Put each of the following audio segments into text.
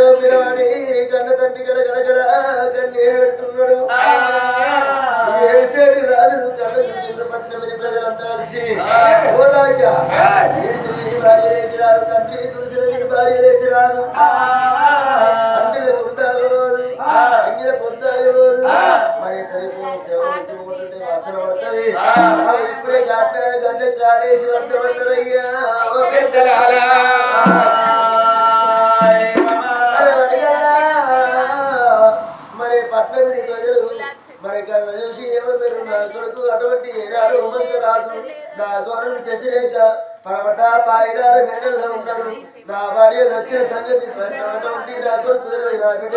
శివపిరాడి కన్న తండ్రి గల గలగల కన్నీరు పెడుతున్నాడు ఏడుచేడు రాజులు కన్న చూసిన పట్టణమని ప్రజలంతా కలిసి ఓ రాజా ఏడిచి నీ భార్య లేచి రాదు తండ్రి తులసిన నీ భార్య లేచి రాదు. అంటిల గుండాగోదు అంగిల పొందాగోదు మరి సరిపోయిన సేవ ఉంటే వాసన పడుతుంది. ఇప్పుడే గట్టాల గడ్డ కాలేసి వంద పడ్డదయ్యా కొడుకు అటువంటి ఏనాడు హోమంత రాజు నా గౌరవ చచ్చిరేక పరమట పాయిరాలు మేడల్లో ఉంటాడు నా భార్య వచ్చిన సంగతి అటువంటి నా కొడుకు నా బిడ్డ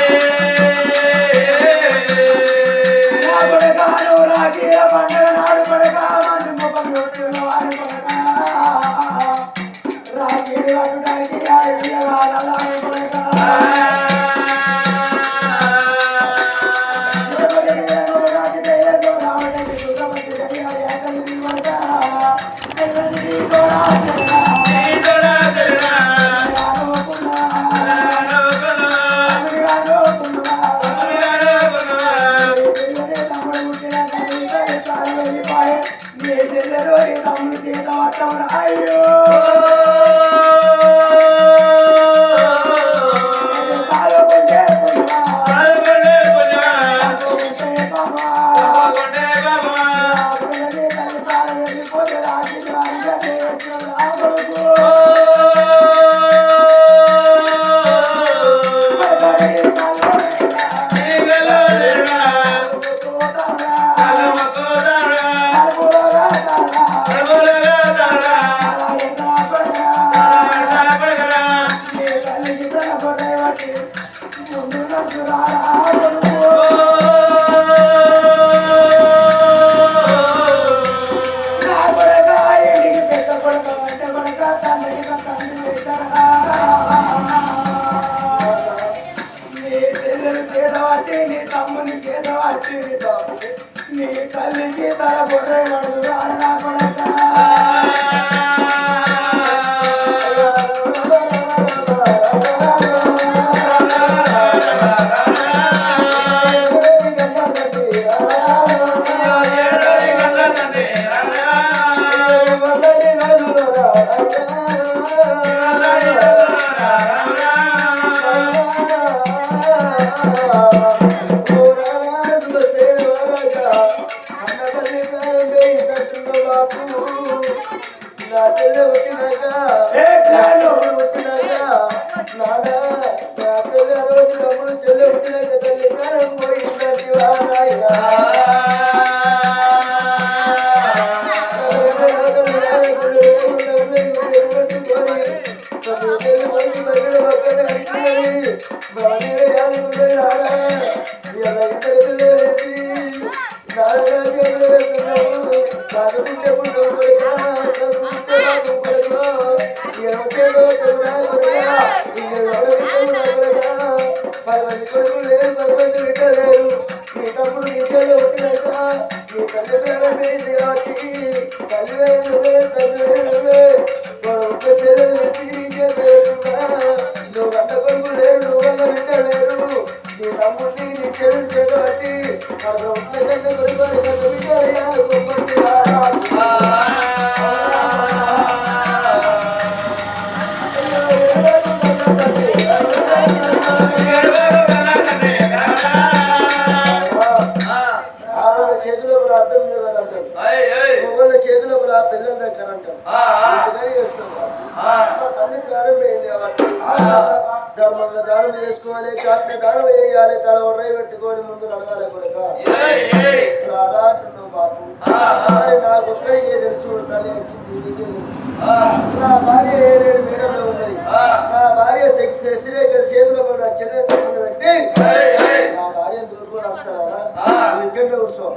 Ah మంద దానం చేసుకోవాలి చాట్ల దానం వేయాలి తల ఉర్రై పెట్టుకొని ముందు నడవాలి కొడుక. రారా బాబు. మరి నాకు ఒక్కరికే తెలుసు తల్లి నీకే తెలుసు. నా భార్య ఏడేడు మేడంలో ఉన్నది. నా భార్య సెక్స్ చేతిలో కూడా చెల్లె తప్పులు పెట్టి నా భార్యను దూరుకొని వస్తారా? నువ్వు ఇక్కడే కూర్చో.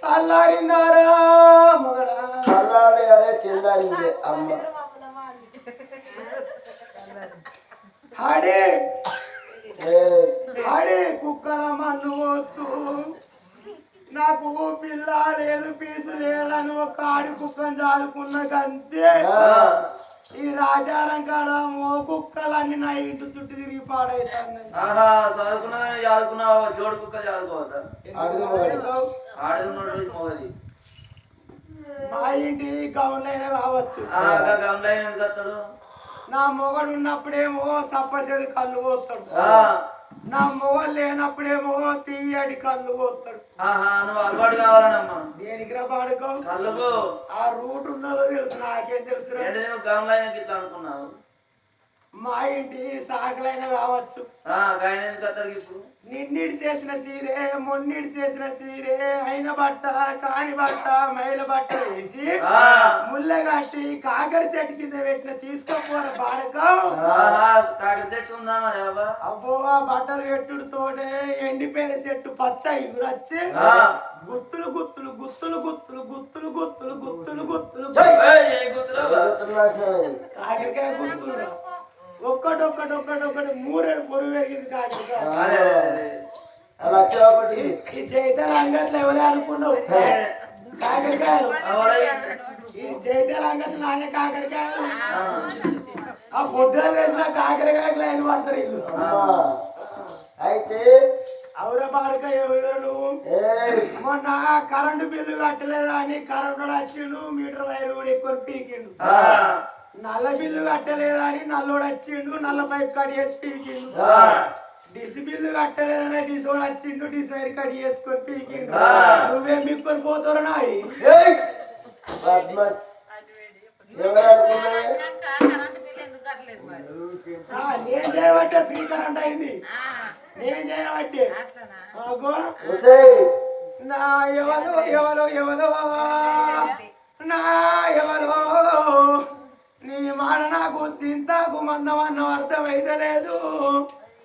చల్లారిందారా మగడా చల్లారి అదే తెల్లారింది అమ్మ ఆడే ఆడే కుక్కల మన్ను వస్తూ నాకు పిల్ల లేదు పీసు లేదని ఒక ఆడి కుక్కను చాదుకున్న కంతే ఈ రాజారం కాడ మో కుక్కలన్నీ నా ఇంటి చుట్టూ తిరిగి పాడైతున్నాయి. జోడు కుక్క చదువుకోవద్దా మా ఇంటి గౌన్లైనా కావచ్చు. నా మొగడు ఉన్నప్పుడేమో సప్పసేది కళ్ళు పోస్తాడు. ఆ, నా మొగలు లేనప్పుడేమో తీయడి కళ్ళు పోస్తాడు ఆహా నువ్వు అలవాటు కావాలనమ్మా. దేనికి రా పాడుకో? కళ్ళకు ఆ రూట్ ఉన్నదో తెలుసు నాకేం తెలుసు గమలైన ఇట్లా అనుకున్నావు? మా ఇంటి సాకలైనా కావచ్చు. ఇప్పుడు? నిన్నిడి చేసిన సీరే మొన్నిడి చేసిన సీరే అయిన బట్ట కాని బట్ట మైల బట్ట వేసి ఆ, ముళ్ళ కట్టి కాకరి చెట్టు కింద పెట్టిన తీసుకోపోర బాడకం. అబ్బో? ఆ బట్టలు పెట్టుడు తోటే ఎండిపోయిన చెట్టు పచ్చ ఇగురొచ్చి ఆ. గుత్తులు గుత్తులు గుత్తులు గుత్తులు గుత్తులు గుత్తులు గుత్తులు గుత్తులు. ఏయ్, ఏం గుర్తురావా? కాకరకాయ గుత్తులు. ఒక్కటి మూరేడు పొరుగు పెరిగింది కాకరకాయ ఈ చైతన్య అంగట్లో ఎవరే అనుకున్నావు? కాకరకాయలు. ఈ చైతన్య అంగట్లో నానే కాకరకాయలు. ఆ. పొద్దున వేసిన కాకరకాయలు అయిన పడతారు ఇల్లు. అయితే? అవురా బాడకాయ ఎవరు నువ్వు? మొన్న కరెంటు బిల్లు కట్టలేదు అని కరెంటు వచ్చిండు మీటర్ వైర్ కూడా ఎక్కువ పీకిండు. నల్ల బిల్లు కట్టలేదు అని నల్లోడు వచ్చిండు నల్ల పైప్ కట్ చేసి పీకిండు. డిసి బిల్లు కట్టలేదని డిస్ వాడు వచ్చిండు డిస్ వైర్ కట్ చేసుకొని పీకిండు. నువ్వేం మిక్కుని పోతారు నాయి? నేను చేయబట్టే ఫ్రీ కరెంట్ అయింది. నేను చేయబట్టే. నా ఎవరో ఎవరో ఎవరో. నా ఎవరో. నీ మాట నాకు చింతకు మందం అన్న అర్థమైతే లేదు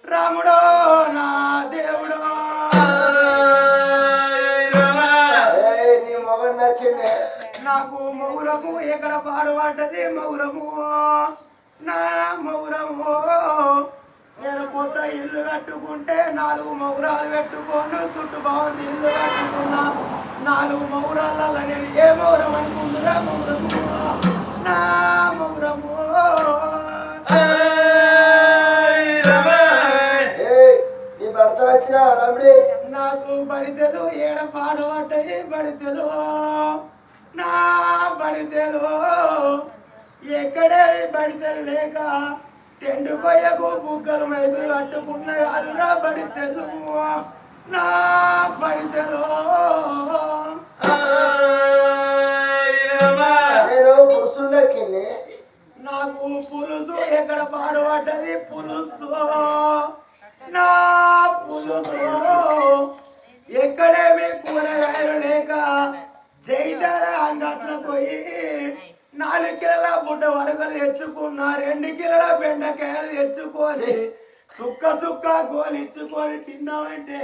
రాముడో నా దేవుడో. నీ మొగం నచ్చిండే నాకు మౌరము ఎక్కడ పాడుపడ్డది మౌరము? నా మౌరము. నేను కొత్త ఇల్లు కట్టుకుంటే నాలుగు మౌరాలు పెట్టుకోను చుట్టూ బాగుంది ఇల్లు కట్టుకున్నా. నాలుగు మౌరాలలో నేను ఏ మౌరం అనుకుంటున్నా మౌరము. నాకు బడితెలు ఏడ పాడబడ్డది బడితెలు. నా బడితెలు ఎక్కడే బడితెలు లేక టెండు కొయ్యకు బుగ్గలు మైకులు కట్టుకున్న అదురా బడితెలు నా బడితెలు. నాకు పులుసు ఎక్కడ పాడుపడ్డది? పులుసు. నా పులుసు. ఎక్కడేమి కూరగాయలు లేక జైతార అంగట్లో పోయి నాలుగు కిలోల బుడ్డ వరకలు తెచ్చుకున్నా రెండు కిలోల బెండకాయలు తెచ్చుకొని సుక్క సుక్క గోలిచ్చుకొని తిన్నామంటే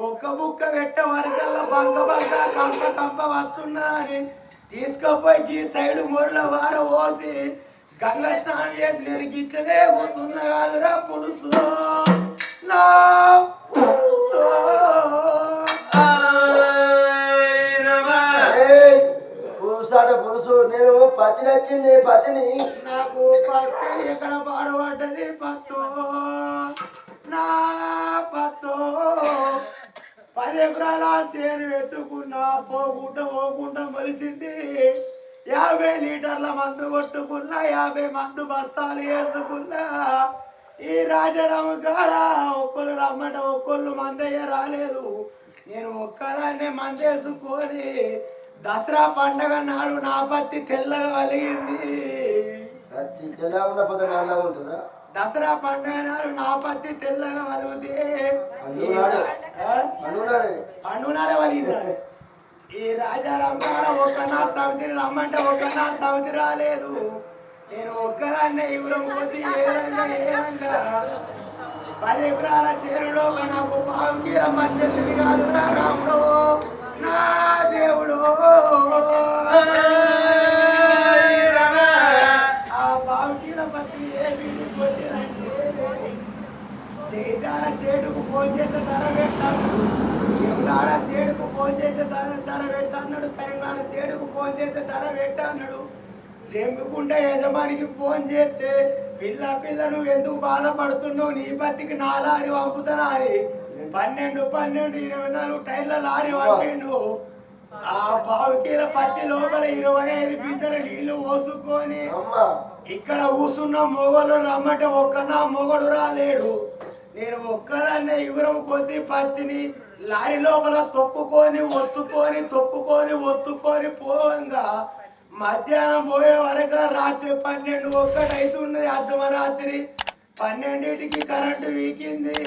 ఒక్క బుక్క పెట్ట వరకల్లా బంక బంక కంప కంప వస్తున్నా అని తీసుకుపోయి ఈ సైడ్ మొరల వార పోసి గంగ స్నానం చేసి నేను గిట్లనే పోతున్నా కాదురా పులుసు. నా పులుసాట పులుసు నేను పతి నచ్చింది పతిని నాకు పత్తి ఎక్కడ పాడబడ్డది పత్తు. నా పత్తు. పది ఎకరాల సేను పెట్టుకున్నా పోకుండా పోకుండా మలిసింది. యాభై లీటర్ల మందు కొట్టుకున్నా యాభై మందు బస్తాలు వేసుకున్నా ఈ రాజారామ కాడ ఒక్కళ్ళు రమ్మంట ఒక్కళ్ళు మందయ్య రాలేదు. నేను ఒక్కదాన్నే మందేసుకొని దసరా పండగ నాడు నా పత్తి తెల్లగా కలిగింది దసరా పండగ నాడు నా పత్తి తెల్లగా పండుగ అనున్నాడు పండుగ నాడే వలిగింది ఈ రాజారాం కాడ ఒక నా సమితిని రమ్మంటే ఒక నా సమితి రాలేదు. నేను ఒక్కదాన్నే ఇవ్వడం పోతే ఏ రంగా ఏ పది ఎకరాల చేరులో నాకు పావుకి రమ్మంది కాదు నా రాముడు. నా దేవుడు. ఆ బావుకీల పత్రి ఏ వీడికి కొట్టినంటే జైతాల సేటుకు ఫోన్ ధర పెట్టాడు ఎవరాడ సేటుకు ఫోన్ చేస్తే ధర ధర పెట్టన్నాడు కరీంనగర్ సేటుకు ఫోన్ చేస్తే ధర పెట్టన్నాడు చెంగుకుంటే యజమానికి ఫోన్ చేస్తే పిల్ల పిల్ల నువ్వు ఎందుకు బాధపడుతున్నావు? నీ పత్తికి నా లారీ పంపుతానా అని పన్నెండు పన్నెండు ఇరవై నాలుగు టైర్ల లారీ పంపిండు ఆ బావుకీల పత్తి లోపల ఇరవై ఐదు బిద్దల నీళ్ళు పోసుకొని ఇక్కడ కూసున్న మొగలు రమ్మంటే ఒక్క నా మొగడు రాలేడు. నేను ఒక్కదాన్నే ఇగురం కొద్ది పత్తిని లారీ లోపల తొక్కుకొని ఒత్తుకొని తొక్కుకొని ఒత్తుకొని పోగా మధ్యాహ్నం పోయే వరకు రాత్రి పన్నెండు ఒక్కటి అవుతున్నది అర్ధమరాత్రి. పన్నెండింటికి కరెంటు వీకింది.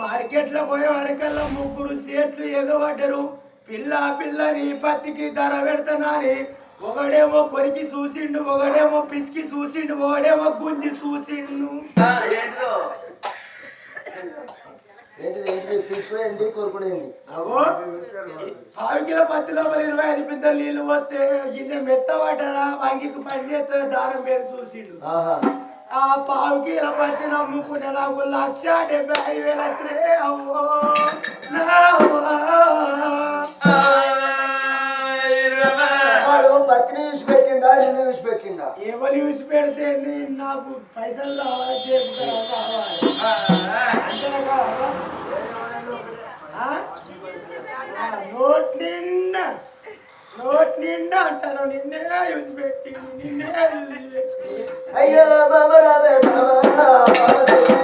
మార్కెట్లో పోయే వరకల్లా ముగ్గురు సేట్లు ఎగబడ్డరు. పిల్ల పిల్లని పత్తికి ధర పెడతానని. ఒకడేమో కొరికి చూసిండు ఒకడేమో పిసికి చూసిండు ఒకడేమో గుంజి చూసిండు. ఏంటిదో ఏంటిది తీసుకునేది కోరుకునేది పావు కిలో పత్తి లోపల ఇరవై ఐదు పిద్దలు నీళ్ళు పోతే గింజ మెత్తబడ్డదా వంగికి పని చేస్తే దారం పేరు చూసిండు. ఆ పావు కిలో పత్తి నమ్ముకుంటే నాకు లక్ష డెబ్బై ఐదు వేలు వచ్చినాయి. అవ్వో నా పత్తిని చూసి పెట్టిండా ఎవరు యూసి పెడితే నాకు పైసలు కావాలి చేపు కావాలి అంతేనా కావాలా? ఆ? ఆ, నోట్ నిండా నోట్ నిండా అంటారు నిన్నే యూసి పెట్టి నిన్నే యూసి పెట్టి అయ్యో బాబా రావే. బాబా